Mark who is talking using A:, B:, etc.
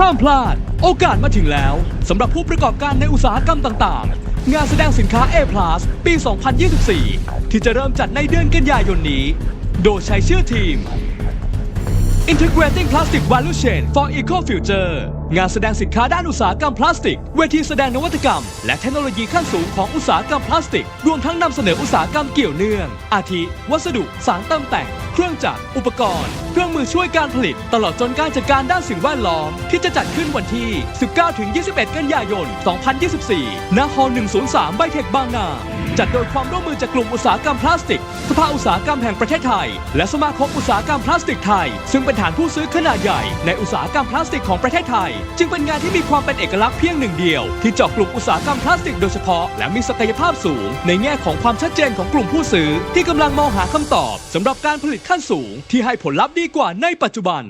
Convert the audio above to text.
A: ห้ามพลาด โอกาสมาถึงแล้วสำหรับผู้ประกอบการในอุตสาหกรรมต่างๆ งานแสดงสินค้า A+ ปี 2024 ที่จะเริ่มจัดในเดือนกันยายนนี้ โดยใช้ชื่อทีม Integrating Plastic Value Chain for Eco Future งานแสดงสินค้าด้านอุตสาหกรรมพลาสติก เวทีแสดงนวัตกรรม และเทคโนโลยีขั้นสูงของอุตสาหกรรมพลาสติก รวมทั้งนำเสนออุตสาหกรรมเกี่ยวเนื่อง อาทิ วัสดุ สารเติมแต่ง เครื่องจักร อุปกรณ์ เครื่องมือช่วยการผลิต ตลอดจนการจัดการด้านสิ่งแวดล้อม ที่จะจัดขึ้นวันที่ 19-21 กันยายน 2024 ณ ฮอ103 ไบเทคบางนาจัดโดยความร่วมมือจากกลุ่มอุตสาหกรรมพลาสติก สภาอุตสาหกรรมแห่งประเทศไทย และสมาคมอุตสาหกรรมพลาสติกไทย ซึ่งเป็นฐานผู้ซื้อขนาดใหญ่ในอุตสาหกรรมพลาสติกของประเทศไทยจึงเป็นงานที่มีความเป็นเอกลักษณ์เพียงหนึ่งเดียว ที่เจาะกลุ่มอุตสาหกรรมพลาสติกโดยเฉพาะ และมีศักยภาพสูง ในแง่ของความชัดเจนของกลุ่มผู้ซื้อ ที่กำลังมองหาคำตอบสำหรับการผลิตขั้นสูง ที่ให้ผลลัพธ์ดีกว่าในปัจจุบัน